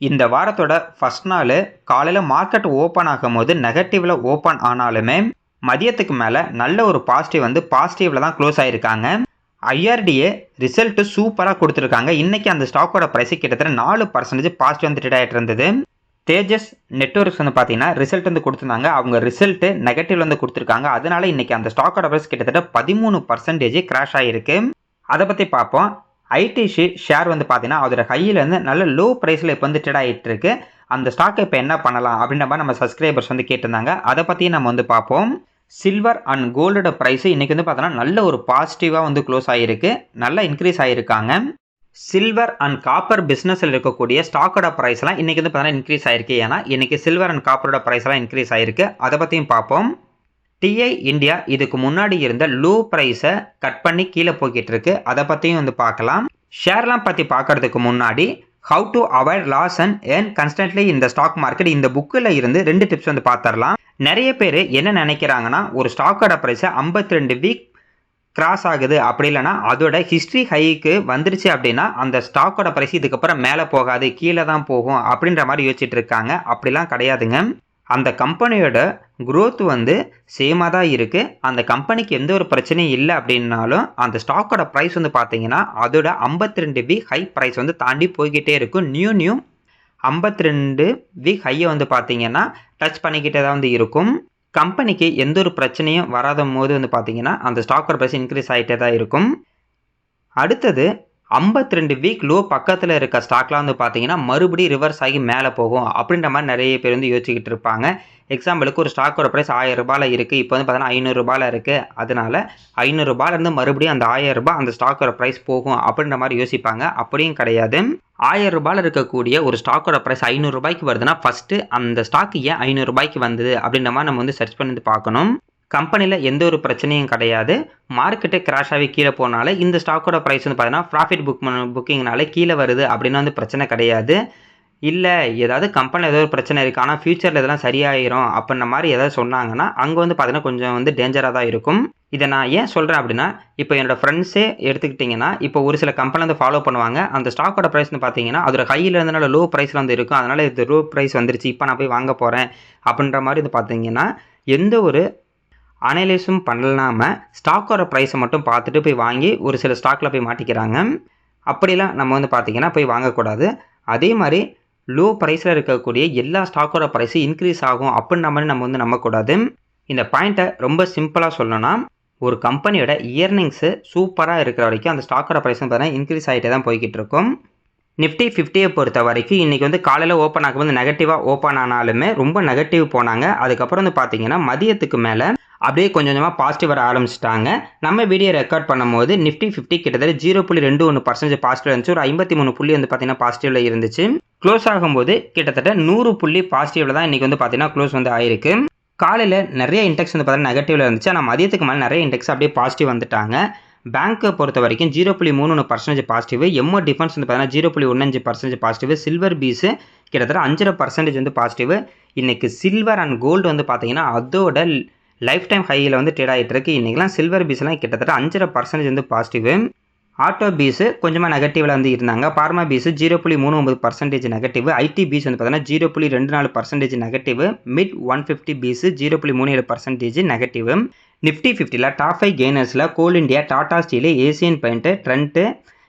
இந்த வாரத்தோட ஃபர்ஸ்ட் நாள் காலையில் மார்க்கெட் ஓப்பன் ஆகும்போது நெகட்டிவில் ஓப்பன் ஆனாலுமே மதியத்துக்கு மேலே நல்ல ஒரு பாசிட்டிவ் வந்து பாசிட்டிவில் தான் க்ளோஸ் ஆகிருக்காங்க ஐஆர்டிஏ ரிசல்ட்டு சூப்பராக கொடுத்துருக்காங்க. இன்றைக்கி அந்த ஸ்டாக்கோட ப்ரைஸ் கிட்டத்தட்ட நாலு பர்சன்டேஜ் பாசிட்டிவ் வந்து ட்ரேட் ஆகிட்டு இருந்தது. தேஜஸ் நெட்ஒர்க்ஸ் வந்து பார்த்தீங்கன்னா ரிசல்ட் வந்து கொடுத்துருந்தாங்க. அவங்க ரிசல்ட்டு நெகட்டிவ் வந்து கொடுத்துருக்காங்க. அதனால இன்றைக்கி அந்த ஸ்டாக்கோட ப்ரைஸ் கிட்டத்தட்ட பதிமூணு பர்சன்டேஜ் கிராஷ் ஆகிருக்கு அதை பற்றி பார்ப்போம் ஐடிசி ஷேர் வந்து பார்த்தீங்கன்னா அதோட ஹையிலேருந்து நல்ல லோ ப்ரைஸில் இப்போ வந்து ட்ரேட் ஆகிட்டு இருக்கு. அந்த ஸ்டாக்கை இப்போ என்ன பண்ணலாம் அப்படின்ற மாதிரி நம்ம சப்ஸ்கிரைபர்ஸ் வந்து கேட்டிருந்தாங்க. அதை பற்றியும் நம்ம வந்து பார்ப்போம். சில்வர் அண்ட் கோல்டோட ப்ரைஸ் இன்றைக்கி வந்து பார்த்தோன்னா நல்ல ஒரு பாசிட்டிவாக வந்து க்ளோஸ் ஆகிருக்கு நல்லா இன்க்ரீஸ் ஆகிருக்காங்க சில்வர் அண்ட் காப்பர் பிஸ்னஸில் இருக்கக்கூடிய ஸ்டாக்கோட ப்ரைஸ்லாம் இன்றைக்கி வந்து பார்த்தீங்கன்னா இன்க்ரீஸ் ஆகிருக்கு ஏன்னா இன்றைக்கி சில்வர் அண்ட் காப்பரோட ப்ரைஸ்லாம் இன்க்ரீஸ் ஆகிருக்கு அதை பற்றியும் பார்ப்போம். டிஐ இந்தியா இதுக்கு முன்னாடி இருந்த லோ ப்ரைஸை கட் பண்ணி கீழே போய்கிட்டு இருக்கு அதை பற்றியும் வந்து பார்க்கலாம். ஷேர்லாம் பற்றி பார்க்கறதுக்கு முன்னாடி how to avoid loss and ஏன் கன்ஸ்டன்ட்லி இந்த ஸ்டாக் மார்க்கெட் இந்த புக்கில் இருந்து ரெண்டு டிப்ஸ் வந்து பார்த்துடலாம். நிறைய பேர் என்ன நினைக்கிறாங்கன்னா ஒரு ஸ்டாக்கோட ப்ரைஸை ஐம்பத்தி ரெண்டு வீக் கிராஸ் ஆகுது. அப்படி இல்லைன்னா அதோட ஹிஸ்ட்ரி ஹைக்கு வந்துருச்சு அப்படின்னா அந்த ஸ்டாக்கோட ப்ரைஸ் இதுக்கப்புறம் மேலே போகாது கீழே தான் போகும் அப்படின்ற மாதிரி யோசிச்சுட்டு இருக்காங்க. அப்படிலாம் கிடையாதுங்க. அந்த கம்பெனியோட க்ரோத் வந்து சேமாக தான் இருக்குது அந்த கம்பெனிக்கு எந்த ஒரு பிரச்சனையும் இல்லை அப்படின்னாலும் அந்த ஸ்டாக்கோட ப்ரைஸ் வந்து பார்த்தீங்கன்னா அதோட ஐம்பத்தி ரெண்டு வீக் ஹை ப்ரைஸ் வந்து தாண்டி போய்கிட்டே இருக்கும். நியூ நியூ ஐம்பத்தி ரெண்டு வீக் ஹையை வந்து பார்த்தீங்கன்னா டச் பண்ணிக்கிட்டே தான் வந்து இருக்கும். கம்பெனிக்கு எந்த ஒரு பிரச்சனையும் வராத போது வந்து பார்த்தீங்கன்னா அந்த ஸ்டாக்கோட ப்ரைஸ் இன்க்ரீஸ் ஆகிட்டே தான் இருக்கும். அடுத்தது ஐம்பத்தி ரெண்டு வீக் லோ பக்கத்தில் இருக்க ஸ்டாக்லாம் வந்து பார்த்தீங்கன்னா மறுபடியும் ரிவர்ஸ் ஆகி மேலே போகும் அப்படின்ற மாதிரி நிறைய பேர் வந்து யோசிச்சுக்கிட்டு இருப்பாங்க. எக்ஸாம்பிளுக்கு ஒரு ஸ்டாக்கோட ப்ரைஸ் ஆயிரம் ரூபாயில் இருக்குது இப்போ வந்து பார்த்தீங்கன்னா ஐநூறுரூபாயில் இருக்குது அதனால ஐநூறுரூபாலேருந்து மறுபடியும் அந்த ஆயிரம் ரூபாய் அந்த ஸ்டாக்கோட ப்ரைஸ் போகும் அப்படின்ற மாதிரி யோசிப்பாங்க. அப்படியும் கிடையாது. ஆயிரம் ரூபாயில் இருக்கக்கூடிய ஒரு ஸ்டாக்கோட ப்ரைஸ் ஐநூறுரூபாய்க்கு வருதுன்னா ஃபஸ்ட்டு அந்த ஸ்டாக் ஏன் ஐநூறுரூபாய்க்கு வந்தது அப்படின்ற மாதிரி நம்ம வந்து சர்ச் பண்ணி பார்க்கணும். கம்பெனியில் எந்த ஒரு பிரச்சனையும் கிடையாது. மார்க்கெட்டு கிராஷ் ஆகி கீழே போனால இந்த ஸ்டாக்கோட ப்ரைஸ் வந்து பார்த்தீங்கன்னா ப்ராஃபிட் புக் புக்கிங்னால கீழே வருது அப்படின்னு வந்து பிரச்சனை கிடையாது. இல்லை ஏதாவது கம்பெனியில் ஏதோ ஒரு பிரச்சனை இருக்குது ஆனால் ஃப்யூச்சரில் இதெல்லாம் சரியாயிரும் அப்படின்ன மாதிரி ஏதாவது சொன்னாங்கன்னா அங்கே வந்து பார்த்தீங்கன்னா கொஞ்சம் வந்து டேஞ்சராக தான் இருக்கும். இதை நான் ஏன் சொல்கிறேன் அப்படின்னா இப்போ என்னோடய ஃப்ரெண்ட்ஸே எடுத்துக்கிட்டிங்கன்னா இப்போ ஒரு சில கம்பெனி வந்து ஃபாலோ பண்ணுவாங்க. அந்த ஸ்டாக்கோட ப்ரைஸ் வந்து பார்த்தீங்கன்னா அதோட கையில் இருந்தனால லோ ப்ரைஸில் வந்து இருக்கும். அதனால் இது லோ ப்ரைஸ் வந்துருச்சு. இப்போ நான் போய் வாங்க போகிறேன் அப்படின்ற மாதிரி வந்து பார்த்தீங்கன்னா எந்த ஒரு அனலைஸும் பண்ணலாமல் ஸ்டாக்கோட ப்ரைஸை மட்டும் பார்த்துட்டு போய் வாங்கி ஒரு சில ஸ்டாக்கில் போய் மாட்டிக்கிறாங்க. அப்படிலாம் நம்ம வந்து பார்த்திங்கன்னா போய் வாங்கக்கூடாது. அதே மாதிரி லோ ப்ரைஸில் இருக்கக்கூடிய எல்லா ஸ்டாக்கோட ப்ரைஸும் இன்க்ரீஸ் ஆகும் அப்படின்ற மாதிரி நம்ம வந்து நம்பக்கூடாது. இந்த பாயிண்ட்டை ரொம்ப சிம்பிளாக சொல்லணும்னா ஒரு கம்பெனியோட இயர்னிங்ஸு சூப்பராக இருக்கிற வரைக்கும் அந்த ஸ்டாக்கோட ப்ரைஸ் பார்த்தீங்கன்னா இன்க்ரீஸ் ஆகிட்டே தான் போய்கிட்டு இருக்கும். நிஃப்டி ஃபிஃப்டியை பொறுத்த வரைக்கும் இன்றைக்கி வந்து காலையில் ஓப்பன் ஆகும்போது நெகட்டிவாக ஓப்பன் ஆனாலுமே ரொம்ப நெகட்டிவ் போனாங்க. அதுக்கப்புறம் வந்து பார்த்திங்கன்னா மதியத்துக்கு மேலே அப்படியே கொஞ்சம் கொஞ்சமாக பாசிட்டிவ் வர ஆரம்பிச்சிட்டாங்க. நம்ம வீடியோ ரெக்கார்ட் பண்ணும்போது நிஃப்டி ஃபிஃப்டி கிட்டத்தட்ட ஜீரோ புள்ளி ரெண்டு ஒன்று பர்சன்டேஜ் பாசிட்டிவ் இருந்துச்சு. ஒரு ஐம்பத்தி மூணு புள்ளி வந்து பார்த்தீங்கன்னா பாசிட்டிவில் இருந்துச்சு. க்ளோஸ் ஆகும்போது கிட்டத்தட்ட நூறு புள்ளி பாசிட்டிவில் தான் இன்றைக்கி வந்து பார்த்தீங்கன்னா க்ளோஸ் வந்து ஆயிருக்கு. காலையில் நிறைய இண்டெக்ஸ் வந்து பார்த்தீங்கன்னா நெகட்டிவில் இருந்துச்சு. ஆனால் மதியத்துக்கு மேலே நிறைய இண்டெக்ஸ் அப்படியே பாசிட்டிவ் வந்துட்டாங்க. பேங்க்கை பொறுத்த வரைக்கும் ஜீரோ புள்ளி மூணு ஒன்று பர்சன்டேஜ் பாசிட்டிவ் எம்ஓ டிஃபன்ஸ் வந்து பார்த்தீங்கன்னா ஜீரோ புள்ளி ஒன்னஞ்சு பர்சன்டேஜ் பாசிட்டிவ் சில்வர் பீஸு கிட்டத்தட்ட அஞ்சரை பர்சன்டேஜ் வந்து பாசிட்டிவ் இன்றைக்கி சில்வர் அண்ட் கோல்டு வந்து பார்த்தீங்கன்னா அதோட லைஃப் டைம் ஹையில் வந்து ட்ரேட் ஆகிட்டு இருக்கு இன்றைக்கெலாம் சில்வர் பீஸ்லாம் கிட்டத்தட்ட அஞ்சரை பர்சன்டேஜ் வந்து பாசிட்டிவ் ஆட்டோ பீஸு கொஞ்சமாக நெகட்டிவில் வந்து இருந்தாங்க. பார்மா பீஸு ஜீரோ புள்ளி மூணு ஒன்பது பர்சன்டேஜ் நெகட்டிவ் ஐடி பீஸ் வந்து பார்த்தீங்கன்னா ஜீரோ புள்ளி ரெண்டு நாலு percentage negative mid one fifty piece zero புள்ளி மூணு ஏழு பர்சன்டேஜ் நெகட்டிவ் நிஃப்டி ஃபிஃப்டியில் top five கெய்னர்ஸில் Coal India Tata steel Asian paint Trent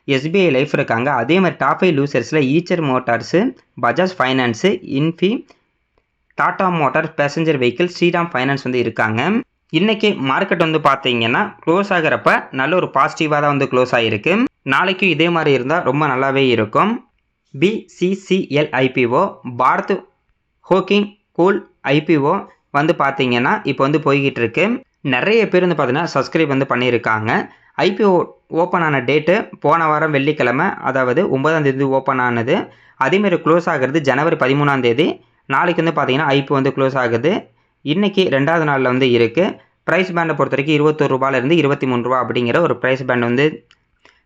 SBI life இருக்காங்க. அதே மாதிரி top five லூசர்ஸில் Eicher motors Bajaj finance Infy Tata motor passenger vehicle Shriram finance வந்து இருக்காங்க. இன்றைக்கி மார்க்கெட் வந்து பார்த்தீங்கன்னா க்ளோஸ் ஆகிறப்ப நல்ல ஒரு பாசிட்டிவாக தான் வந்து க்ளோஸ் ஆகிருக்கு நாளைக்கும் இதே மாதிரி இருந்தால் ரொம்ப நல்லாவே இருக்கும். BCCL IPO Bharat coking coal IPO வந்து பார்த்தீங்கன்னா இப்போ வந்து போய்கிட்டு இருக்கு. நிறைய பேர் வந்து பார்த்தீங்கன்னா சப்ஸ்கிரைப் வந்து பண்ணியிருக்காங்க. ஐபிஓ ஓப்பன் ஆன டேட்டு போன வாரம் வெள்ளிக்கிழமை அதாவது ஒன்பதாம் தேதி ஓப்பன் ஆனது. அதேமாரி க்ளோஸ் ஆகிறது ஜனவரி பதிமூணாம் தேதி. நாளைக்கு வந்து பார்த்தீங்கன்னா ஐபி வந்து க்ளோஸ் ஆகுது. இன்றைக்கி ரெண்டாவது நாளில் வந்து இருக்குது ப்ரைஸ் பேண்டை பொறுத்த வரைக்கும் இருபத்தொரு ரூபாயிலேருந்து இருபத்தி மூணு ரூபா அப்படிங்கிற ஒரு ப்ரைஸ் பேண்ட் வந்து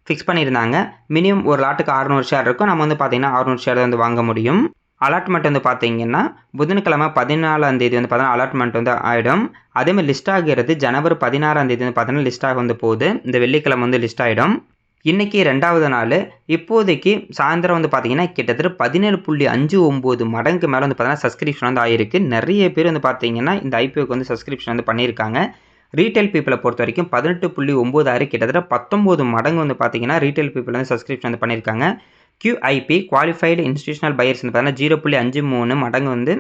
ஃபிக்ஸ் பண்ணியிருந்தாங்க. மினிமம் ஒரு லாட்டுக்கு அறநூறு ஷேர் இருக்கும். நம்ம வந்து பார்த்திங்கன்னா அறநூறு ஷேர் வந்து வாங்க முடியும். அலாட்மெண்ட் வந்து பார்த்தீங்கன்னா புதன்கிழமை பதினாலாம் தேதி வந்து பார்த்தீங்கன்னா அலாட்மெண்ட் வந்து ஆகிடும் அதேமாதிரி லிஸ்ட் ஆகிறது ஜனவரி பதினாறாம் தேதி வந்து பார்த்தீங்கன்னா லிஸ்ட் ஆக வந்து போகுது. இந்த வெள்ளிக்கிழமை வந்து லிஸ்ட் ஆகிடும் இன்றைக்கி ரெண்டாவது நாள். இப்போதைக்கு சாயந்தரம் வந்து பார்த்தீங்கன்னா கிட்டத்தட்ட பதினேழு புள்ளி அஞ்சு ஒம்பது மடங்கு மேலே வந்து பார்த்தீங்கன்னா சப்ஸ்கிரிப்ஷன் வந்து ஆயிருக்கு. நிறைய பேர் வந்து பார்த்தீங்கன்னா இந்த ஐபிஓக்கு வந்து சப்ஸ்கிரிப்ஷன் வந்து பண்ணியிருக்காங்க. ரீட்டைல் பீப்பிளை பொறுத்த வரைக்கும் பதினெட்டு புள்ளி ஒம்பது ஆறு கிட்டத்தட்ட பத்தொம்போது மடங்கு வந்து பார்த்தீங்கன்னா ரீட்டைல் பீப்பிள் வந்து சப்ஸ்கிரிப்ஷன் வந்து பண்ணியிருக்காங்க. கியூஐபி குவாலிஃபைடு இன்ஸ்டியூஷனல் பையர்ஸ் வந்து பார்த்தீங்கன்னா ஜீரோ புள்ளி அஞ்சு மூணு மடங்கு வந்து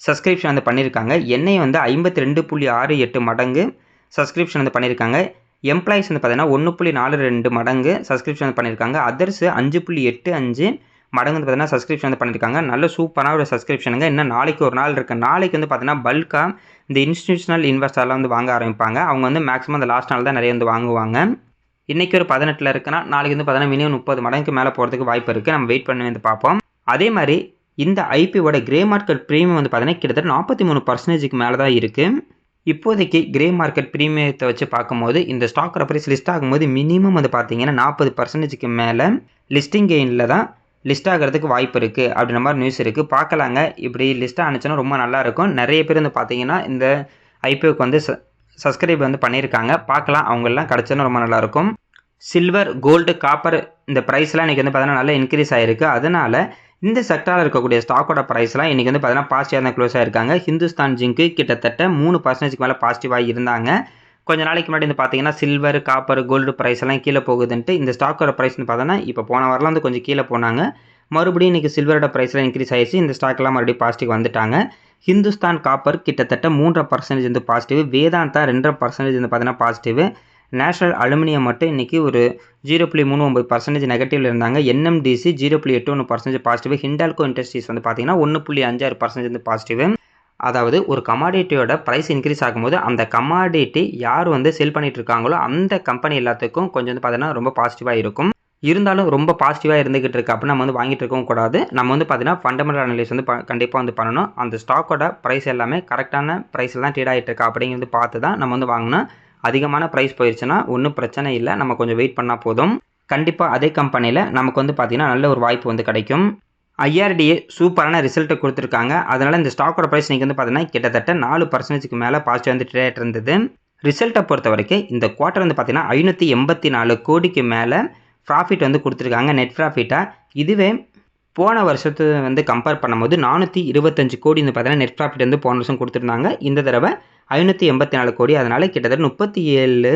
சப்ஸ்கிரிப்ஷன் வந்து பண்ணியிருக்காங்க. எண்ணெய் வந்து ஐம்பத்தி ரெண்டு புள்ளி ஆறு எட்டு மடங்கு சப்ஸ்கிரிப்ஷன் வந்து பண்ணியிருக்காங்க. எம்ப்ளாயிஸ் வந்து பார்த்தீங்கன்னா ஒன்று புள்ளி நாலு ரெண்டு மடங்கு சப்ஸ்கிரிப்ஷன் வந்து பண்ணியிருக்காங்க அதர்ஸ் அஞ்சு புள்ளி எட்டு அஞ்சு மடங்கு வந்து பார்த்தீங்கன்னா சப்ஸ்கிரிப்ஷன் வந்து பண்ணியிருக்காங்க நல்ல சூப்பரான ஒரு சப்ஸ்கிரிப்ஷனுங்க இன்னும் நாளைக்கு ஒரு நாள் இருக்குது நாளைக்கு வந்து பார்த்தீங்கன்னா பல்காக இந்த இன்ஸ்டியூஷனல் இன்வெஸ்டர்லாம் வந்து வாங்க ஆரம்பிப்பாங்க. அவங்க வந்து மேக்ஸிமம் அந்த லாஸ்ட் நாள் தான் நிறைய வந்து வாங்குவாங்க. இன்றைக்கி ஒரு பதினெட்டில் இருக்குன்னா நாளைக்கு வந்து பார்த்தீங்கன்னா மினிமம் முப்பது மடங்கு மேலே போகிறதுக்கு வாய்ப்பு இருக்குது நம்ம வெயிட் பண்ணி வந்து பார்ப்போம். அதே மாதிரி இந்த ஐபியோட கிரே மார்க்கெட் ப்ரீமியம் வந்து பார்த்தீங்கன்னா கிட்டத்தட்ட நாற்பத்தி மூணு பர்சன்டேஜுக்கு மேலே தான் இருக்குது இப்போதைக்கு கிரே மார்க்கெட் ப்ரீமியத்தை வச்சு பார்க்கும்போது இந்த ஸ்டாக் ரெஃபரன்ஸ் லிஸ்ட் ஆகும்போது மினிமம் வந்து பார்த்தீங்கன்னா நாற்பது பர்சன்டேஜுக்கு மேலே லிஸ்டிங் கெயினில் தான் லிஸ்ட் ஆகிறதுக்கு வாய்ப்பு இருக்குது அப்படின்ற மாதிரி நியூஸ் இருக்குது பார்க்கலாங்க. இப்படி லிஸ்ட் ஆனிச்சுன்னா ரொம்ப நல்லாயிருக்கும் நிறைய பேர் வந்து பார்த்தீங்கன்னா இந்த ஐபிஓக்கு வந்து ச சப்ஸ்கிரைப் வந்து பண்ணியிருக்காங்க. பார்க்கலாம். அவங்கெல்லாம் கிடச்சதுன்னா ரொம்ப நல்லாயிருக்கும் சில்வர் கோல்டு காப்பர் இந்த ப்ரைஸ்லாம் இன்றைக்கி வந்து பார்த்தீங்கன்னா நல்லா இன்க்ரீஸ் ஆகிருக்கு அதனால் இந்த செக்டாரில் இருக்கக்கூடிய ஸ்டாக்கோட ப்ரைஸ்லாம் இன்றைக்கி வந்து பார்த்தீங்கன்னா பாசிட்டிவாக தான் க்ளோஸ் ஆயிருக்காங்க. ஹிந்துஸ்தான் ஜிங்க்கு கிட்டத்தட்ட மூணு பர்சன்டேஜ்க்கு மேலே பாசிட்டிவாக இருந்தாங்க. கொஞ்ச நாளைக்கு முன்னாடி வந்து பார்த்தீங்கன்னா சில்வர் காப்பர் கோல்டு ப்ரைஸ் எல்லாம் கீழே போகுதுன்ட்டு இந்த ஸ்டாக்கோட ப்ரைஸ்னு பார்த்தோன்னா இப்போ போன வாரம்லாம் வந்து கொஞ்சம் கீழே போனாங்க. மறுபடியும் இன்றைக்கி சில்வரோட ப்ரைஸ்லாம் இன்க்ரீஸ் ஆயிடுச்சு. இந்த ஸ்டாக்லாம் மறுபடியும் பாசிட்டிவ் வந்துட்டாங்க. ஹிந்துஸ்தான் காப்பர் கிட்டத்தட்ட மூன்றரை பர்சன்டேஜ் வந்து பாசிட்டிவ் வேதாந்தா ரெண்டரை பர்சன்டேஜ் வந்து பார்த்தீங்கன்னா பாசிட்டிவ் நேஷனல் அலுமினியம் மட்டும் இன்றைக்கி ஒரு ஜீரோ புள்ளி மூணு ஒம்பது பர்சன்டேஜ் நெகட்டிவில் இருந்தாங்க. என்எம்டிசி ஜீரோ புள்ளி எட்டு ஒன்று பர்சன்டேஜ் பாசிட்டிவ் ஹிண்டால்கோ இண்டஸ்ட்ரீஸ் வந்து பார்த்தீங்கன்னா ஒன்று புள்ளி அஞ்சாறு பர்சன்டேஜ் வந்து பாசிட்டிவ் அதாவது ஒரு கமாடிட்டியோட ப்ரைஸ் இன்க்ரீஸ் ஆகும்போது அந்த கமாடிட்டி யார் வந்து செல் பண்ணிட்டு இருக்காங்களோ அந்த கம்பெனி எல்லாத்துக்கும் கொஞ்சம் வந்து பார்த்தீங்கன்னா ரொம்ப பாசிட்டிவாக இருக்கும். இருந்தாலும் ரொம்ப பாசிட்டிவாக இருந்துகிட்டு இருக்கு அப்படின்னு நம்ம வந்து வாங்கிட்டு இருக்கவும் கூடாது. நம்ம வந்து பார்த்தீங்கன்னா ஃபண்டமெண்டல் அனலிஸ் வந்து கண்டிப்பாக வந்து பண்ணணும். அந்த ஸ்டாக்கோட ப்ரைஸ் எல்லாமே கரெக்டான ப்ரைஸில் தான் ட்ரேட் ஆகிட்டு இருக்கா அப்படிங்கிறது பார்த்து தான் நம்ம வந்து வாங்கினா அதிகமான ப்ரைஸ் போயிடுச்சுன்னா ஒன்றும் பிரச்சனை இல்லை. நம்ம கொஞ்சம் வெயிட் பண்ணால் போதும். கண்டிப்பாக அதே கம்பெனியில் நமக்கு வந்து பார்த்திங்கன்னா நல்ல ஒரு வாய்ப்பு வந்து கிடைக்கும். ஐஆர்டிஏ சூப்பரான ரிசல்ட்டை கொடுத்துருக்காங்க. அதனால் இந்த ஸ்டாக்கோட ப்ரைஸ் நீங்கள் வந்து பார்த்தீங்கன்னா கிட்டத்தட்ட நாலு பர்சன்டேஜ்க்கு மேலே பாசிட்டிவ் வந்து ட்ரேட் இருந்தது. ரிசல்ட்டை பொறுத்த வரைக்கும் இந்த குவார்ட்டர் வந்து பார்த்தீங்கன்னா ஐநூற்றி எண்பத்தி நாலு கோடிக்கு மேலே ப்ராஃபிட் வந்து கொடுத்துருக்காங்க. நெட் ப்ராஃபிட்டாக இதுவே போன வருஷத்து வந்து கம்பேர் பண்ணும்போது நானூற்றி இருபத்தஞ்சு கோடி வந்து பார்த்தீங்கன்னா நெட் ப்ராஃபிட் வந்து போன வருஷம் கொடுத்துருந்தாங்க. இந்த தடவை ஐநூற்றி எண்பத்தி நாலு கோடி. அதனால் கிட்டத்தட்ட முப்பத்தி ஏழு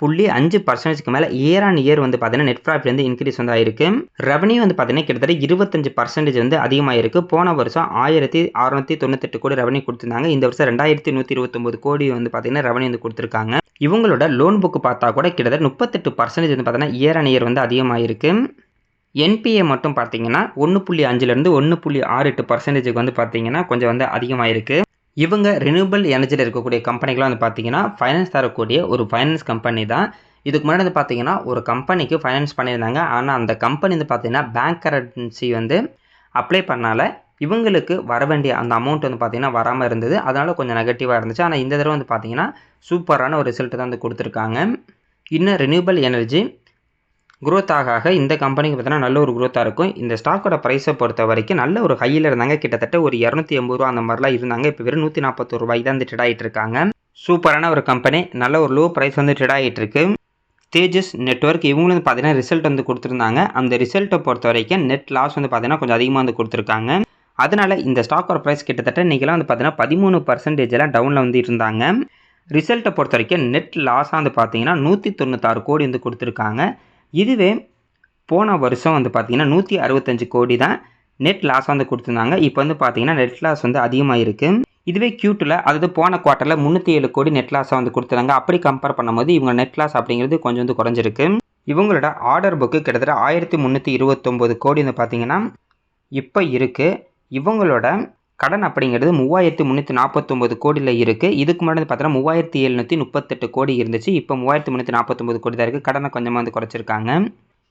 புள்ளி அஞ்சு பர்சன்டேஜ்க்கு மேலே இயர் ஆன் இயர் வந்து பார்த்தீங்கன்னா நெட் ப்ராஃபிட் வந்து இன்க்ரீஸ் வந்து ஆயிருக்கு. ரெவன்யூ வந்து பார்த்தீங்கன்னா கிட்டத்தட்ட இருபத்தஞ்சு பர்சன்டேஜ் வந்து அதிகமாகிருக்கு போன வருஷம் ஆயிரத்தி அறுநூத்தி தொண்ணூத்தெட்டு கோடி ரெவன்யூ கொடுத்துருந்தாங்க. இந்த வருஷம் ரெண்டாயிரத்தி நூற்றி இருபத்தொம்போது கோடி வந்து பார்த்தீங்கன்னா ரெவன்யூ வந்து கொடுத்துருக்காங்க. இவங்களோட லோன் புக்கு பார்த்தா கூட கிட்டத்தட்ட முப்பத்தெட்டு பர்சன்டேஜ் வந்து பார்த்தீங்கன்னா இயர் ஆன் இயர் வந்து அதிகமாகிருக்கு என்பிஏ மட்டும் பார்த்தீங்கன்னா ஒன்று புள்ளி அஞ்சுலேருந்து ஒன்று புள்ளி ஆறு எட்டு பர்சன்டேஜுக்கு வந்து பார்த்தீங்கன்னா கொஞ்சம் வந்து அதிகமாகிருக்கு இவங்க ரினியூபிள் எனர்ஜியில் இருக்கக்கூடிய கம்பெனிகளாக வந்து பார்த்தீங்கன்னா ஃபைனான்ஸ் தரக்கூடிய ஒரு ஃபைனான்ஸ் கம்பெனி தான். இதுக்கு முன்னாடி வந்து பார்த்தீங்கன்னா ஒரு கம்பெனிக்கு ஃபைனான்ஸ் பண்ணியிருந்தாங்க. ஆனால் அந்த கம்பெனி வந்து பார்த்தீங்கன்னா பேங்க் கரன்சி வந்து அப்ளை பண்ணால இவங்களுக்கு வர வேண்டிய அந்த அமௌண்ட் வந்து பார்த்தீங்கன்னா வராமல் இருந்தது. அதனால் கொஞ்சம் நெகட்டிவாக இருந்துச்சு. ஆனால் இந்த தடவை வந்து பார்த்தீங்கன்னா சூப்பரான ஒரு ரிசல்ட்டு தான் வந்து கொடுத்துருக்காங்க. இன்னும் ரினியூபிள் எனர்ஜி குரோத் ஆக ஆக இந்த கம்பெனிக்கு பார்த்தீங்கன்னா நல்ல ஒரு குரோத்தாக இருக்கும். இந்த ஸ்டாக்கோட ப்ரைஸை பொறுத்த வரைக்கும் நல்ல ஒரு ஹையில் இருந்தாங்க. கிட்டத்தட்ட ஒரு இரநூத்தி எண்பது ரூபா அந்த மாதிரிலாம் இருந்தாங்க. இப்போ வெறும் நூற்றி நாற்பத்தொரு ரூபாய் தான் வந்து ட்ரேட் ஆகிட்டு இருக்காங்க. சூப்பரான ஒரு கம்பெனி நல்ல ஒரு லோ ப்ரைஸ் வந்து ட்ரேட் ஆகிட்டு இருக்கு. தேஜஸ் நெட்ஒர்க் இவங்களும் வந்து பார்த்தீங்கன்னா ரிசல்ட் வந்து கொடுத்துருந்தாங்க. அந்த ரிசல்ட்டை பொறுத்த வரைக்கும் நெட் லாஸ் வந்து பார்த்தீங்கன்னா கொஞ்சம் அதிகமாக வந்து கொடுத்துருக்காங்க. அதனால் இந்த ஸ்டாக்கோட ப்ரைஸ் கிட்டத்தட்ட இன்றைக்கெல்லாம் வந்து பார்த்தீங்கன்னா பதிமூணு பர்சன்டேஜெல்லாம் டவுனில் வந்து இருந்தாங்க. ரிசல்ட்டை பொறுத்த வரைக்கும் நெட் லாஸாக வந்து பார்த்தீங்கன்னா நூற்றி தொண்ணூத்தாறு கோடி வந்து கொடுத்துருக்காங்க. இதுவே போன வருஷம் வந்து பார்த்தீங்கன்னா நூற்றி அறுபத்தஞ்சு கோடி தான் நெட் லாஸ் வந்து கொடுத்துருந்தாங்க. இப்போ வந்து பார்த்தீங்கன்னா நெட் லாஸ் வந்து அதிகமாக இருக்குது இதுவே கியூட்டில் அதாவது போன குவார்ட்டரில் முந்நூற்றி ஏழு கோடி நெட் லாஸாக வந்து கொடுத்துருந்தாங்க. அப்படி கம்பேர் பண்ணும்போது இவங்க நெட் லாஸ் அப்படிங்கிறது கொஞ்சம் வந்து குறைஞ்சிருக்கு. இவங்களோட ஆர்டர் புக்கு கிட்டத்தட்ட ஆயிரத்தி முந்நூற்றி இருபத்தொம்போது கோடி வந்து பார்த்தீங்கன்னா இப்போ இருக்குது இவங்களோட கடன் அப்படிங்கிறது மூவாயிரத்தி முந்நூற்றி நாற்பத்தொம்பது கோடியில் இருக்குது இதுக்கு முன்னாடி வந்து மூவாயிரத்தி எழுநூற்றி முப்பத்தெட்டு கோடி இருந்துச்சு. இப்போ மூவாயிரத்தி முந்நூற்றி நாற்பத்தொம்பது கோடி தான் இருக்குது கடனை கொஞ்சமாக வந்து குறைச்சிருக்காங்க.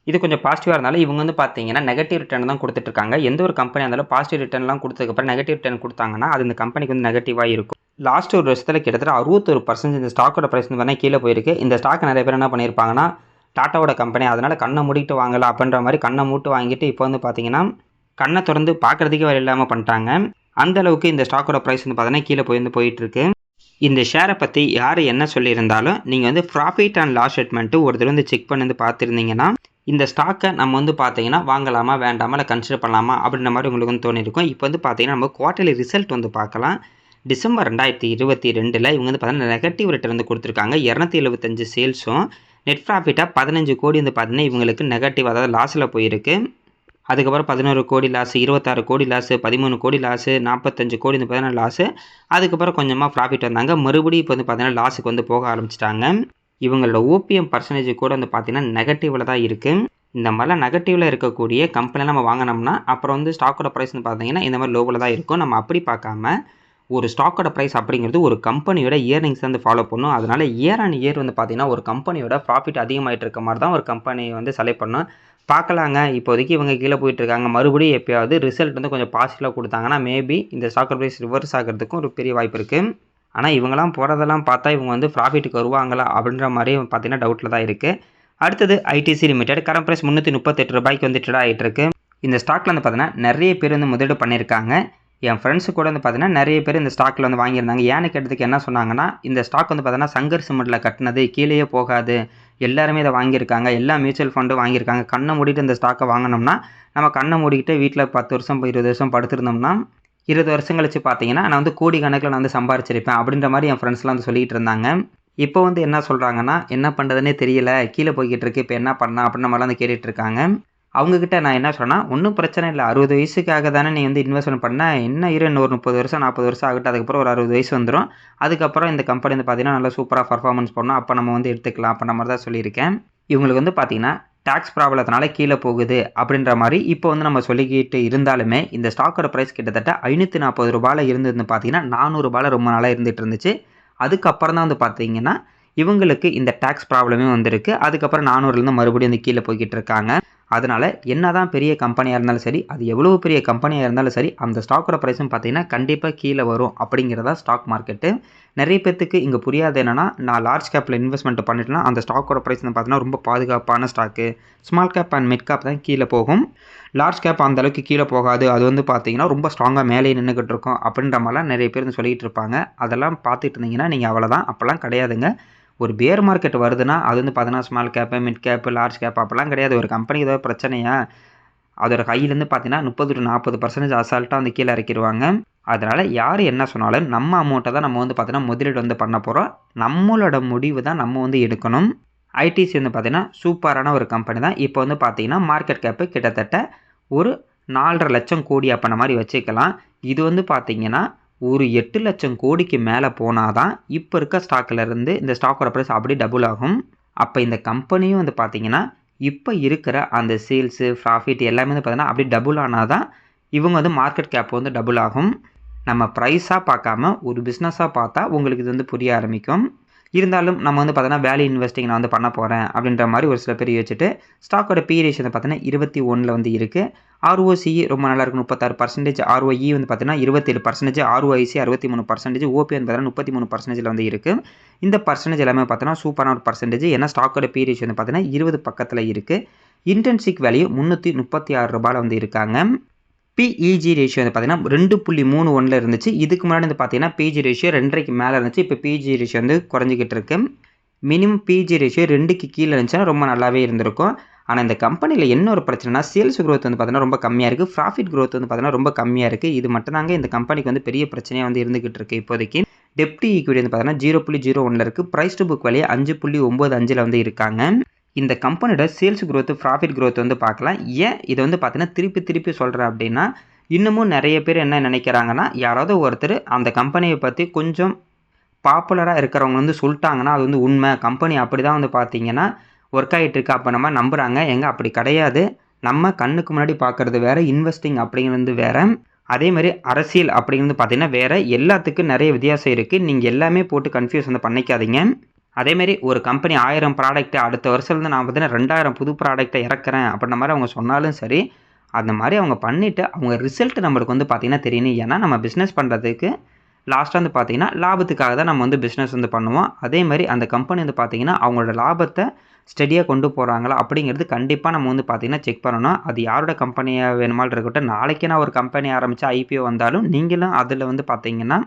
இது கொஞ்சம் பாசிட்டிவாக இருந்தாலும் இவங்க வந்து பார்த்தீங்கன்னா நெகட்டிவ் ரிட்டர்ன் தான் கொடுத்துட்ருக்காங்க எந்த ஒரு கம்பெனி இருந்தாலும் பாசிட்டிவ் ரிட்டர்ன்லாம் கொடுத்ததுக்கப்புறம் நெகட்டிவ் ரிட்டர்ன் கொடுத்தாங்கன்னா அது இந்த கம்பெனிக்கு வந்து நெகட்டிவாக இருக்கும். லாஸ்ட் ஒரு வருஷத்தில் கிட்டத்தட்ட அறுபத்தொரு பர்சன்ட் இந்த ஸ்டாக்கோட ப்ரைஸ் வந்து கீழே போயிருக்கு. இந்த ஸ்டாக் நிறைய பேர் என்ன பண்ணியிருப்பாங்கன்னா டாட்டாவோட கம்பெனி அதனால் கண்ணை மூடிட்டு வாங்கலாம் அப்படின்ற மாதிரி கண்ணை மூட்டு வாங்கிட்டு இப்போ வந்து பார்த்தீங்கன்னா கண்ணை திறந்து பார்க்குறதுக்கே வழி இல்லாமல் பண்ணிட்டாங்க. அந்த அளவுக்கு இந்த ஸ்டாக்கோட ப்ரைஸ் வந்து பார்த்தீங்கன்னா கீழே போய் வந்து போயிட்டுருக்கு. இந்த ஷேரை பற்றி யார் என்ன சொல்லியிருந்தாலும் நீங்கள் வந்து ப்ராஃபிட் அண்ட் லாஸ் ஸ்டேட்மெண்ட்டு ஒரு தடவை வந்து செக் பண்ணி வந்து பார்த்துருந்தீங்கன்னா இந்த ஸ்டாக்கை நம்ம வந்து பார்த்தீங்கன்னா வாங்கலாமா வேண்டாமா இல்லை கன்சிடர் பண்ணலாமா அப்படின்ற மாதிரி உங்களுக்கு வந்து தோணிருக்கும் இப்போ வந்து பார்த்தீங்கன்னா நம்ம குவார்ட்டர்லி ரிசல்ட் வந்து பார்க்கலாம். டிசம்பர் ரெண்டாயிரத்தி இருபத்தி ரெண்டில் இவங்க வந்து பார்த்தீங்கன்னா நெகட்டிவ் ரிட்டர்ன் வந்து கொடுத்துருக்காங்க. இரநூத்தி எழுபத்தஞ்சு சேல்ஸும் நெட் ப்ராஃபிட்டாக பதினஞ்சு கோடி வந்து பார்த்தீங்கன்னா இவங்களுக்கு நெகட்டிவ் அதாவது லாஸில் போயிருக்கு. அதுக்கப்புறம் பதினோரு கோடி லாஸு இருபத்தாறு கோடி லாஸு பதிமூணு கோடி லாஸு நாற்பத்தஞ்சு கோடி வந்து பார்த்தீங்கன்னா லாஸு அதுக்கப்புறம் கொஞ்சமாக ப்ராஃபிட் வந்தாங்க. மறுபடியும் இப்போ வந்து பார்த்தீங்கன்னா லாஸுக்கு வந்து போக ஆரம்பிச்சிட்டாங்க. இவங்களோட ஓபிஎம் பர்சன்டேஜ் கூட வந்து பார்த்திங்கன்னா நெகட்டிவில் தான் இருக்குது இந்த மாதிரிலாம் நெகட்டிவில் இருக்கக்கூடிய கம்பெனியில் நம்ம வாங்கினோம்னா அப்புறம் வந்து ஸ்டாக்கோட ப்ரைஸ் வந்து பார்த்தீங்கன்னா இந்த மாதிரி லோவில் தான் இருக்கும். நம்ம அப்படி பார்க்காம ஒரு ஸ்டாக்கோட ப்ரைஸ் அப்படிங்கிறது ஒரு கம்பெனியோட இயர்னிங்ஸ் வந்து ஃபாலோ பண்ணும். அதனால் இயர் அண்ட் இயர் வந்து பார்த்தீங்கன்னா ஒரு கம்பெனியோட ப்ராஃபிட் அதிகமாகிட்டு இருக்க மாதிரி தான் ஒரு கம்பெனியை வந்து செலக்ட் பண்ணும். பார்க்கலாங்க. இப்போதைக்கு இவங்க கீழே போயிட்டு இருக்காங்க மறுபடியும் எப்பயாவது ரிசல்ட் வந்து கொஞ்சம் பாசிட்டிவாக கொடுத்தாங்கன்னா மேபி இந்த ஸ்டாக் ப்ரைஸ் ரிவர்ஸ் ஆகிறதுக்கும் ஒரு பெரிய வாய்ப்பு இருக்குது ஆனால் இவங்கெல்லாம் போகிறதெல்லாம் பார்த்தா இவங்க வந்து ப்ராஃபிட்டுக்கு வருவாங்களா அப்படின்ற மாதிரி பார்த்தீங்கன்னா டவுட்டில் தான் இருக்குது அடுத்தது ஐடிசி லிமிடெட் கரண்ட் ப்ரைஸ் முந்நூற்றி முப்பத்தெட்டு ரூபாய்க்கு வந்து ட்ரேட் ஆகிட்டு இருக்கு. இந்த ஸ்டாக்கில் வந்து பார்த்தீங்கன்னா நிறைய பேர் வந்து முதலீடு பண்ணியிருக்காங்க. என் ஃப்ரெண்ட்ஸு கூட வந்து பார்த்தீங்கன்னா நிறைய பேர் இந்த ஸ்டாக்கில் வந்து வாங்கியிருந்தாங்க. ஏன்னு கேட்டதுக்கு என்ன சொன்னாங்கன்னா இந்த ஸ்டாக் வந்து பார்த்தீங்கன்னா சங்கர் சிமெண்ட்டில் கட்டினது கீழேயே போகாது. எல்லாருமே இதை வாங்கியிருக்காங்க. எல்லா மியூச்சுவல் ஃபண்டும் வாங்கியிருக்காங்க. கண்ணை மூடிட்டு இந்த ஸ்டாக்கை வாங்கினோம்னா நம்ம கண்ணை மூடிக்கிட்டு வீட்டில் பத்து வருஷம் இருபது வருஷம் படுத்திருந்தோம்னா இருபது வருஷம் கழிச்சு பார்த்தீங்கன்னா நான் வந்து கோடி கணக்கில் நான் வந்து சம்பாரிச்சிருப்பேன் அப்படின்ற மாதிரி என் ஃப்ரெண்ட்ஸ்லாம் வந்து சொல்லிகிட்டு இருந்தாங்க. இப்போ வந்து என்ன சொல்கிறாங்கன்னா என்ன பண்ணுறதுனே தெரியல. கீழே போய்கிட்டு இருக்கு. இப்போ என்ன பண்ணலாம் அப்படின்ற மாதிரிலாம் வந்து கேட்டுட்ருக்காங்க அவங்கக்கிட்ட நான் என்ன சொன்னால் ஒன்றும் பிரச்சனை இல்லை. அறுபது வயசுக்காக தானே நீ வந்து இன்வெஸ்ட்மெண்ட் பண்ண. என்ன இரு இன்னும் ஒரு முப்பது வருஷம் நாற்பது வருஷம் ஆகட்டும். அதுக்கப்புறம் ஒரு அறுபது வயசு வந்துடும் அதுக்கப்புறம் இந்த கம்பெனி வந்து பார்த்தீங்கன்னா நல்லா சூப்பராக பர்ஃபார்மன்ஸ் பண்ணணும் அப்போ நம்ம வந்து எடுத்துக்கலாம். அப்படின்ற மாதிரி தான் சொல்லியிருக்கேன். இவங்களுக்கு வந்து பார்த்தீங்கன்னா டேக்ஸ் ப்ராப்ளத்தினால கீழே போகுது. அப்படின்ற மாதிரி இப்போ வந்து நம்ம சொல்லிக்கிட்டு இருந்தாலுமே இந்த ஸ்டாக்கோட ப்ரைஸ் கிட்டத்தட்ட ஐநூற்றி நாற்பது ரூபாயில் இருந்ததுன்னு பார்த்தீங்கன்னா நானூறுபாயில் ரொம்ப நாளாக இருந்துகிட்டு இருந்துச்சு. அதுக்கப்புறம் தான் வந்து பார்த்தீங்கன்னா இவங்களுக்கு இந்த டேக்ஸ் ப்ராப்ளமே வந்திருக்கு. அதுக்கப்புறம் நானூறுலேருந்து மறுபடியும் வந்து கீழே போய்கிட்டு இருக்காங்க. அதனால் என்ன தான் பெரிய கம்பெனியாக இருந்தாலும் சரி அது எவ்வளோ பெரிய கம்பெனியாக இருந்தாலும் சரி அந்த ஸ்டாக்கோட ப்ரைஸும் பார்த்தீங்கன்னா கண்டிப்பாக கீழே வரும் அப்படிங்கிறதா ஸ்டாக் மார்க்கெட்டு நிறைய பேர்த்துக்கு இங்கே புரியாது என்னென்னா நான் லார்ஜ் கேப்பில் இன்வெஸ்ட்மெண்ட் பண்ணிட்டேன்னா அந்த ஸ்டாக்கோட ப்ரைஸ் வந்து பார்த்தீங்கன்னா ரொம்ப பாதுகாப்பான stock small cap and mid cap தான் கீழே போகும். லார்ஜ் கேப் அந்த அளவுக்கு கீழே போகாது. அது வந்து பார்த்தீங்கன்னா ரொம்ப ஸ்ட்ராங்காக மேலே நின்றுக்கிட்டு இருக்கும் அப்படின்ற மாதிரிலாம் நிறைய பேர் வந்து சொல்லிகிட்டு இருப்பாங்க. அதெல்லாம் பார்த்துட்டு இருந்தீங்கன்னா நீங்கள் அவ்வளோதான் அப்போல்லாம் கிடையாதுங்க. ஒரு பேர் மார்க்கெட் வருதுன்னா அது வந்து பார்த்தீங்கன்னா small cap mid cap large cap அப்போல்லாம் கிடையாது. ஒரு கம்பெனிக்கு ஏதாவது பிரச்சனையா அதோட கையிலேருந்து பார்த்தீங்கன்னா முப்பது டு நாற்பது பர்சன்டேஜ் அசால்ட்டாக வந்து கீழே இறக்கிடுவாங்க அதனால் யார் என்ன சொன்னாலும் நம்ம அமௌண்ட்டை தான் நம்ம வந்து பார்த்தீங்கன்னா முதலீடு வந்து பண்ண போகிறோம் நம்மளோட முடிவு தான் நம்ம வந்து எடுக்கணும். ஐடிசி வந்து பார்த்தீங்கன்னா சூப்பரான ஒரு கம்பெனி தான். இப்போ வந்து பார்த்தீங்கன்னா மார்க்கெட் கேப்பு கிட்டத்தட்ட ஒரு நாலரை லட்சம் கோடி அப்படின்ற மாதிரி வச்சுக்கலாம். இது வந்து பார்த்தீங்கன்னா ஒரு எட்டு லட்சம் கோடிக்கு மேலே போனால் தான் இப்போ இருக்க ஸ்டாக்கில் இருந்து இந்த ஸ்டாக்கோட ப்ரைஸ் அப்படியே டபுள் ஆகும். அப்போ இந்த கம்பெனியும் வந்து பார்த்தீங்கன்னா இப்போ இருக்கிற அந்த சேல்ஸு ப்ராஃபிட் எல்லாமே வந்து பார்த்தீங்கன்னா அப்படியே டபுள் ஆனால் தான் இவங்க வந்து மார்க்கெட் கேப் வந்து டபுள் ஆகும். நம்ம ப்ரைஸாக பார்க்காம ஒரு பிஸ்னஸாக பார்த்தா உங்களுக்கு இது வந்து புரிய ஆரம்பிக்கும். இருந்தாலும் நம்ம வந்து பார்த்தோன்னா வேல்யூ இன்வெஸ்டிங் நான் வந்து பண்ண போகிறேன் அப்படின்ற மாதிரி ஒரு சில பேர் யோசிச்சுட்டு ஸ்டாக்கோட பி ரேஷியோ வந்து பார்த்தீங்கன்னா இருபத்தி ஒன்றில் வந்து இருக்குது ஆர்ஓசி ரொம்ப நல்லா இருக்கும் முப்பத்தாறு பர்சன்டேஜ் ஆர்ஓஇ வந்து பார்த்தீங்கன்னா இருபத்தேழு பர்சன்டேஜ் ஆர்ஓஐசி அறுபத்தி மூணு பர்சன்டேஜ் ஓபி வந்து பார்த்தீங்கன்னா முப்பத்தி மூணு பர்சன்டேஜில் வந்து இருக்குது இந்த பர்சன்டேஜ் எல்லாமே பார்த்தோன்னா சூப்பரான ஒரு பர்சன்டேஜ் ஏன்னா ஸ்டாக்கோட பி ரேஷியோ வந்து பார்த்தீங்கன்னா இருபது பக்கத்தில் இருக்குது இன்டென்சிக் வேல்யூ முந்நூற்றி முப்பத்தி ஆறு ரூபாயில் வந்து இருக்காங்க. பிஇஜி ரேஷியோ வந்து பார்த்தீங்கன்னா ரெண்டு புள்ளி மூணு ஒன்றில் இருந்துச்சு. இதுக்கு முன்னாடி வந்து பார்த்தீங்கன்னா பிஜி ரேஷியோ ரெண்டரைக்கு மேலே இருந்துச்சு. இப்போ பிஜி ரேஷியோ வந்து குறைஞ்சிக்கிட்டு இருக்கு. மினிமம் பிஜி ரேஷியோ ரெண்டுக்கு கீழே இருந்துச்சுன்னா ரொம்ப நல்லாவே இருந்திருக்கும். ஆனால் இந்த கம்பெனியில் என்ன ஒரு பிரச்சனைனா சேல்ஸ் க்ரோத் வந்து பார்த்தீங்கன்னா ரொம்ப கம்மியாக இருக்குது ப்ராஃபிட் க்ரோத் வந்து பார்த்தீங்கன்னா ரொம்ப கம்மியாக இருக்குது இது மட்டும்தாங்க இந்த கம்பெனிக்கு வந்து பெரிய பிரச்சனையாக வந்து இருந்துகிட்டு இருக்குது இப்போதைக்கு. டெப்டி ஈக்விட்டி வந்து பார்த்தீங்கன்னா ஜீரோ புள்ளி ஜீரோ ஒன்றில் இருக்குது ப்ரைஸ் டு புக் வேலையை அஞ்சு புள்ளி ஒம்பது அஞ்சில் வந்து இருக்காங்க. இந்த கம்பெனியோட சேல்ஸ் க்ரோத் ப்ராஃபிட் க்ரோத் வந்து பார்க்கலாம். ஏன் இதை வந்து பார்த்தீங்கன்னா திருப்பி திருப்பி சொல்கிறேன் அப்படின்னா இன்னமும் நிறைய பேர் என்ன நினைக்கிறாங்கன்னா யாராவது ஒருத்தர் அந்த கம்பெனியை பற்றி கொஞ்சம் பாப்புலராக இருக்கிறவங்க வந்து சொல்லிட்டாங்கன்னா அது வந்து உண்மை. கம்பெனி அப்படி தான் வந்து பார்த்தீங்கன்னா ஒர்க் ஆகிட்டு இருக்கு அப்போ நம்ம நம்புகிறாங்க எங்கே அப்படி கிடையாது. நம்ம கண்ணுக்கு முன்னாடி பார்க்குறது வேறு இன்வெஸ்டிங் அப்படிங்கிறது வேறு. அதே மாதிரி அரசியல் அப்படிங்கிறது பார்த்திங்கன்னா வேறு. எல்லாத்துக்கும் நிறைய வித்தியாசம் இருக்குது நீங்கள் எல்லாமே போட்டு கன்ஃபியூஸ் வந்து பண்ணிக்காதீங்க. அதேமாரி ஒரு கம்பெனி ஆயிரம் ப்ராடக்ட்டு அடுத்த வருஷத்துலேருந்து நான் பார்த்தீங்கன்னா ரெண்டாயிரம் புது ப்ராடக்ட்டை இறக்குறேன் அப்படின்ற மாதிரி அவங்க சொன்னாலும் சரி அந்த மாதிரி அவங்க பண்ணிவிட்டு அவங்க ரிசல்ட் நம்மளுக்கு வந்து பார்த்திங்கன்னா தெரியணும் ஏன்னா நம்ம பிஸ்னஸ் பண்ணுறதுக்கு லாஸ்ட்டாக வந்து பார்த்திங்கன்னா லாபத்துக்காக தான் நம்ம வந்து பிஸ்னஸ் வந்து பண்ணுவோம். அதே மாதிரி அந்த கம்பெனி வந்து பார்த்திங்கன்னா அவங்களோட லாபத்தை ஸ்டெடியாக கொண்டு போகிறாங்களா அப்படிங்கிறது கண்டிப்பாக நம்ம வந்து பார்த்திங்கன்னா செக் பண்ணணும். அது யாரோட கம்பெனியாக வேணுமாலும் இருக்கட்டும். நாளைக்கு நான் ஒரு கம்பெனி ஆரம்பித்து ஐபிஓ வந்தாலும் நீங்களும் அதில் வந்து பார்த்திங்கன்னா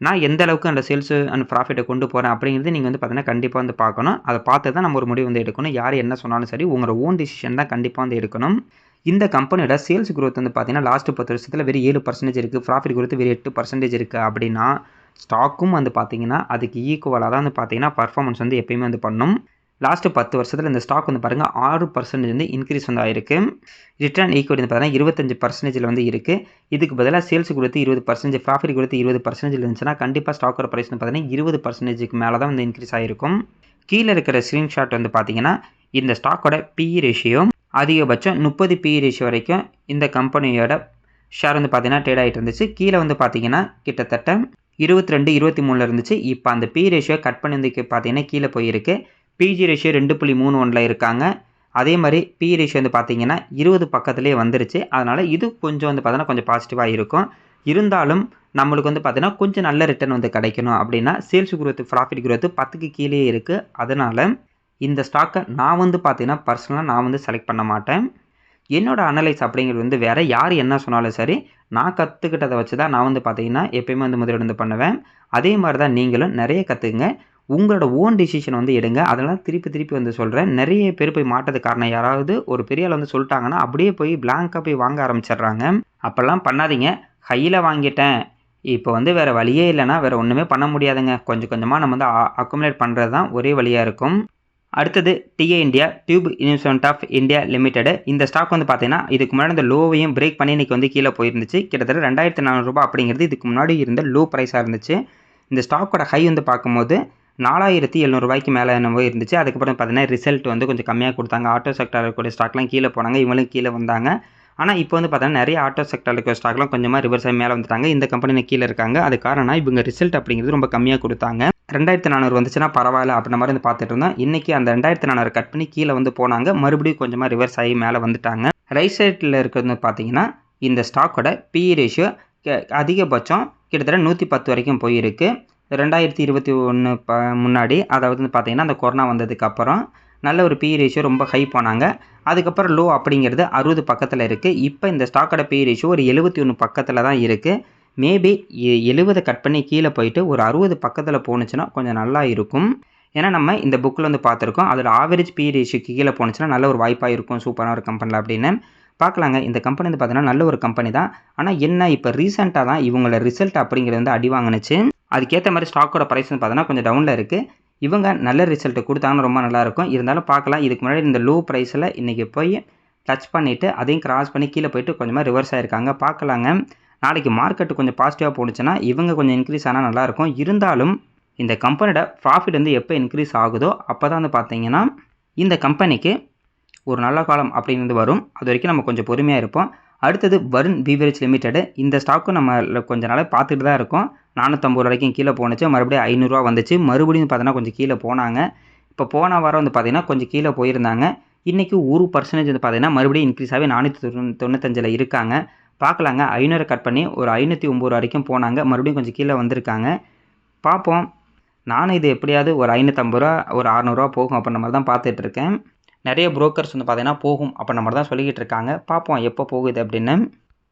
நான் எந்த அளவுக்கு அந்த சேல்ஸ் அண்ட் ப்ராஃபிட்டை கொண்டு போகிறேன் அப்படிங்கிறது நீங்கள் வந்து பார்த்தீங்கன்னா கண்டிப்பாக வந்து பார்க்கணும். அதை பார்த்து தான் நம்ம ஒரு முடிவு வந்து எடுக்கணும். யார் என்ன சொன்னாலும் சரி உங்களோட ஓன் டிசிஷன் தான் கண்டிப்பாக வந்து எடுக்கணும். இந்த கம்பெனியோட சேல்ஸ் குரோத் வந்து பார்த்தீங்கன்னா லாஸ்ட் பத்து வருஷத்தில் வெறும் ஏழு பர்சன்டேஜ் இருக்குது ப்ராஃபிட் குரோத் வெறும் எட்டு பர்சன்டேஜ் இருக்குது அப்படின்னா ஸ்டாக்கும் வந்து பார்த்தீங்கன்னா அதுக்கு ஈக்குவலாக தான் வந்து பார்த்தீங்கன்னா பர்ஃபார்மன்ஸ் வந்து எப்பயுமே வந்து பண்ணும். லாஸ்ட்டு பத்து வருஷத்தில் இந்த ஸ்டாக் வந்து பாருங்கள் ஆறு பர்சன்டேஜ் வந்து இன்க்ரீஸ் வந்து ஆயிருக்கு. ரிட்டர்ன் ஈக்குவிட்டி வந்து பார்த்தீங்கன்னா இருபத்தஞ்சு பர்சன்டேஜில் வந்து இருக்குது இதுக்கு பதிலாக சேல்ஸ் கொடுத்து இருபது பர்சன்டேஜ் ப்ராஃபிட் கொடுத்து இருபது பர்சன்டேஜ் இருந்துச்சுன்னா கண்டிப்பாக ஸ்டாக்கோட ப்ரைஸ் வந்து பார்த்தீங்கன்னா இருபது பர்சன்டேஜுக்கு மேலே தான் வந்து இன்க்ரீஸ் ஆகிருக்கும் கீழே இருக்கிற ஸ்க்ரீன்ஷாட் வந்து பார்த்தீங்கன்னா இந்த ஸ்டாக்கோட பிஇ ரேஷியோ அதிகபட்சம் முப்பது பிஇ ரேஷியோ வரைக்கும் இந்த கம்பெனியோட ஷேர் வந்து பார்த்தீங்கன்னா ட்ரேட் ஆகிட்டு இருந்துச்சு. கீழே வந்து பார்த்தீங்கன்னா கிட்டத்தட்ட இருபத்தி ரெண்டு இருபத்தி மூணில் இருந்துச்சு. இப்போ அந்த பி ரேஷியோ கட் பண்ணி வந்து பார்த்தீங்கன்னா கீழே போயிருக்கு. பிஜி ரேஷியோ ரெண்டு புள்ளி மூணு ஒன்றில் இருக்காங்க. அதே மாதிரி பி ரேஷியோ வந்து பார்த்திங்கன்னா இருபது பக்கத்துலேயே வந்துருச்சு. அதனால் இது கொஞ்சம் வந்து பார்த்தோன்னா கொஞ்சம் பாசிட்டிவாக இருக்கும். இருந்தாலும் நம்மளுக்கு வந்து பார்த்தீங்கன்னா கொஞ்சம் நல்ல ரிட்டர்ன் வந்து கிடைக்கணும் அப்படின்னா சேல்ஸ் குரோத் ப்ராஃபிட் குரோத்து பத்துக்கு கீழே இருக்குது அதனால் இந்த ஸ்டாக்கை நான் வந்து பார்த்தீங்கன்னா பர்சனலாக நான் வந்து செலக்ட் பண்ண மாட்டேன். என்னோட அனலைஸ் அப்படிங்கிறது வந்து வேறு யார் என்ன சொன்னாலும் சரி நான் கற்றுக்கிட்டதை வச்சு தான் நான் வந்து பார்த்தீங்கன்னா எப்பயுமே வந்து முதலீடு வந்து பண்ணுவேன். அதே மாதிரி தான் நீங்களும் நிறைய கற்றுக்குங்க உங்களோட ஓன் டிசிஷன் வந்து எடுங்க. அதெல்லாம் திருப்பி திருப்பி வந்து சொல்கிறேன் நிறைய பேர் போய் மாட்டது காரணம் யாராவது ஒரு பெரிய ஆள் வந்து சொல்லிட்டாங்கன்னா அப்படியே போய் பிளாங்காக போய் வாங்க ஆரம்பிச்சிடுறாங்க. அப்போல்லாம் பண்ணாதீங்க. கையில் வாங்கிட்டேன். இப்போ வந்து வேறு வழியே இல்லைன்னா வேறு ஒன்றுமே பண்ண முடியாதுங்க. கொஞ்சம் கொஞ்சமாக நம்ம வந்து அக்குமுலேட் பண்ணுறது தான் ஒரே வழியாக இருக்கும். அடுத்தது TA India tube investment of India limited இந்த ஸ்டாக் வந்து பார்த்தீங்கன்னா இதுக்கு முன்னாடி இந்த லோவையும் பிரேக் பண்ணி இன்றைக்கி வந்து கீழே போயிருந்துச்சு. கிட்டத்தட்ட ரெண்டாயிரத்தி நானூறுரூபா அப்படிங்கிறது இதுக்கு முன்னாடி இருந்த லோ ப்ரைஸாக இருந்துச்சு. இந்த ஸ்டாக்கோட ஹை வந்து பார்க்கும்போது நாலாயிரத்தி எழுநூறுபாய்க்கு மேலே என்னவோ இருந்துச்சு. அதுக்கப்புறம் பார்த்தீங்கன்னா ரிசல்ட் வந்து கொஞ்சம் கம்மியாக கொடுத்தாங்க. ஆட்டோ செக்டர் இருக்கக்கூடிய ஸ்டாக்லாம் கீழே போனாங்க. இவங்களும் கீழே வந்தாங்க. ஆனால் இப்போ வந்து பார்த்தீங்கன்னா நிறைய ஆட்டோ செக்டரில் இருக்கிற ஸ்டாக்லாம் கொஞ்சமாக ரிவர்ஸ் ஆகி மேலே வந்துட்டாங்க. இந்த கம்பெனியில் கீழே இருக்காங்க. அது காரணம் இவங்க ரிசல்ட் அப்படிங்கிறது ரொம்ப கம்மியாக கொடுத்தாங்க. ரெண்டாயிரத்து நானூறு வந்துச்சுன்னா பரவாயில்ல அப்படின்ற மாதிரி வந்து பார்த்துட்டு இருந்தோம். இன்றைக்கி அந்த ரெண்டாயிரத்து நானூறு கட் பண்ணி கீழே வந்து போனாங்க. மறுபடியும் கொஞ்சமாக ரிவர்ஸ் ஆகி மேலே வந்துட்டாங்க. ரைட் சைட்டில் இருக்கிறது பார்த்தீங்கன்னா இந்த ஸ்டாக்கோட பிஇ ரேஷியோ அதிகபட்சம் கிட்டத்தட்ட நூற்றி பத்து வரைக்கும் போயிருக்கு. ரெண்டாயிரத்தி இருபத்தி ஒன்று ப முன்னாடி அதாவது வந்து பார்த்தீங்கன்னா அந்த கொரோனா வந்ததுக்கப்புறம் நல்ல ஒரு பி ரேஷியோ ரொம்ப ஹை போனாங்க. அதுக்கப்புறம் லோ அப்படிங்கிறது அறுபது பக்கத்தில் இருக்குது இப்போ இந்த ஸ்டாக்கோட பி ரேஷியோ ஒரு எழுபத்தி ஒன்று பக்கத்தில் தான் இருக்குது மேபி எழுபதை கட் பண்ணி கீழே போயிட்டு ஒரு அறுபது பக்கத்தில் போணுச்சுன்னா கொஞ்சம் நல்லா இருக்கும். ஏன்னா நம்ம இந்த புக்கில் வந்து பார்த்துருக்கோம் அதில் ஆவரேஜ் பி ரேஷியோக்கு கீழே போணுச்சுன்னா நல்ல ஒரு வாய்ப்பாக இருக்கும். சூப்பரான ஒரு கம்பெனியில் அப்படின்னு. பார்க்கலாங்க இந்த கம்பெனி வந்து பார்த்தீங்கன்னா நல்ல ஒரு கம்பெனி தான். ஆனால் என்ன இப்போ ரீசெண்டாக தான் இவங்களோட ரிசல்ட் அப்படிங்கிறது வந்து அடி வாங்கினுச்சு. அதுக்கேற்ற மாதிரி ஸ்டாக்கோட ப்ரைஸ் பார்த்தோன்னா கொஞ்சம் டவுனில் இருக்குது இவங்க நல்ல ரிசல்ட் கொடுத்தாங்கன்னா ரொம்ப நல்லாயிருக்கும். இருந்தாலும் பார்க்கலாம். இதுக்கு முன்னாடி இந்த லோ ப்ரைஸில் இன்றைக்கி போய் டச் பண்ணிவிட்டு அதையும் கிராஸ் பண்ணி கீழே போயிட்டு கொஞ்சமாக ரிவர்ஸ் ஆகிருக்காங்க பார்க்கலாங்க. நாளைக்கு மார்க்கெட்டு கொஞ்சம் பாசிட்டிவாக போணுச்சுன்னா இவங்க கொஞ்சம் இன்க்ரீஸ் ஆனால் நல்லாயிருக்கும். இருந்தாலும் இந்த கம்பெனியோட ப்ராஃபிட் வந்து எப்போ இன்க்ரீஸ் ஆகுதோ அப்போ தான் வந்து பார்த்தீங்கன்னா இந்த கம்பெனிக்கு ஒரு நல்ல காலம் அப்படின்னு வரும். அது வரைக்கும் நம்ம கொஞ்சம் பொறுமையாக இருப்போம். அடுத்தது வருண் பீவரேஜ் லிமிடெட். இந்த ஸ்டாக்கும் நம்ம கொஞ்ச நாளாக பார்த்துட்டு தான் இருக்கோம். நானூற்றம்பது வரைக்கும் கீழே போணுச்சு. மறுபடியும் ஐநூறுரூவா வந்துச்சு. மறுபடியும் பார்த்தீங்கன்னா கொஞ்சம் கீழே போனாங்க. இப்போ போன வாரம் வந்து பார்த்தீங்கன்னா கொஞ்சம் கீழே போயிருந்தாங்க. இன்றைக்கி ஒரு பர்சன்டேஜ் வந்து பார்த்தீங்கன்னா மறுபடியும் இன்க்ரீஸ் ஆகி நானூற்றி தொண்ணூ தொண்ணூத்தஞ்சில் இருக்காங்க. பார்க்கலாங்க. ஐநூறு கட் பண்ணி ஒரு ஐநூற்றி ஒம்பது ரூபா வரைக்கும் போனாங்க. மறுபடியும் கொஞ்சம் கீழே வந்திருக்காங்க. பார்ப்போம். நானும் இது எப்படியாவது ஒரு ஐநூற்றம்பது ரூபா ஒரு அறநூறுவா போகும் அப்படின்ற மாதிரி தான் பார்த்துட்டு இருக்கேன். நிறைய புரோக்கர்ஸ் வந்து பார்த்திங்கன்னா போகும் அப்படின்ற மாதிரி தான் சொல்லிக்கிட்டு இருக்காங்க. பார்ப்போம் எப்போ போகுது அப்படின்னு.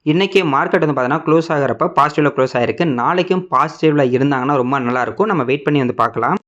இன்றைக்கி மார்க்கெட் வந்து பார்த்தீங்கன்னா க்ளோஸ் ஆகிறப்ப பாசிட்டிவில் க்ளோஸ் ஆகிருக்கு நாளைக்கும் பாசிட்டிவில் இருந்தாங்கன்னா ரொம்ப நல்லாயிருக்கும் நம்ம வெயிட் பண்ணி வந்து பார்க்கலாம்.